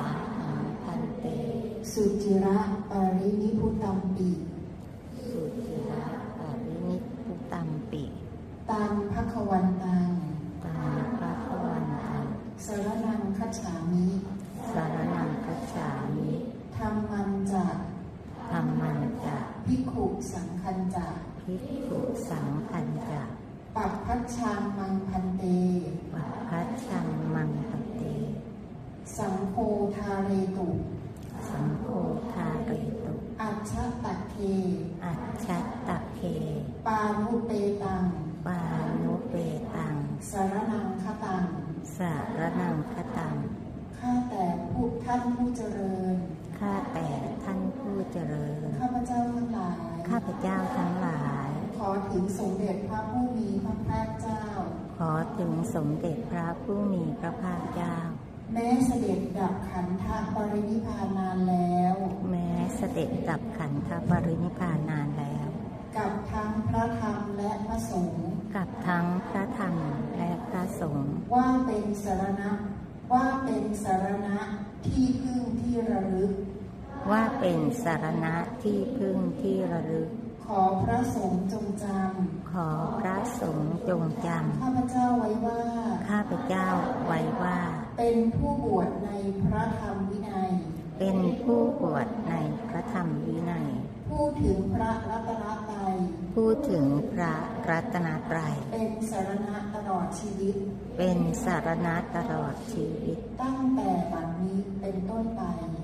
าหังพันเต สุจิระปารินิพุตัมปิสุจิระปรินิพพุตัมปิตังภควันตังตังพระพวันตังสรนังคัจฉามิสารนังคัจฉามิธรรมันจะธรรมันจะภิกขุสังคันจะภิกขุสังคันจะ ปัปพัชชามังพันเต วัพพัชชังมังคเต สัง โฆทาเรตุสังโฆทาเรตุอัจฉตักเคอัจฉัตตะเคปานุเปตังปานุเปตังสารนังคตังสารนังคตังข้าแต่ผู้ท่านผู้เจริญข้าแต่ท่านผู้เจริญ ข้าพเจ้าทั้งหลาย ข้าพเจ้าทั้งหลาย ขอถึงสมเด็จพระผู้มีพระภาคเจ้า ขอถึงสมเด็จพระผู้มีพระภาคเจ้า แม้เสด็จดับขันธปรินิพพานนานแล้ว แม้เสด็จดับขันธปรินิพพานนานแล้ว กับทั้งพระธรรมและพระสงฆ์กับทั้งพระธรรมและพระสงฆ์ว่าเป็นสารณะว่าเป็นสารณะที่พึ่งที่ระลึก ว่าเป็นสารณะที่พึ่งที่ระลึก ขอพระสงฆ์จงจขอพระสงฆ์จงจำข้าพเจ้าไว้ว่าำข้าพเจ้าไว้ว่า เป็นผู้บวชในพระธรรมวินัย เป็นผู้บวชในพระธรรมวินัยพูดถึงพระรัตนตรัยพูดถึงพระรัตนตรัย เป็นสารณะตลอดชีวิต เป็นสารณะตลอดชีวิต ตั้งแต่บัดนี้เป็นต้นไป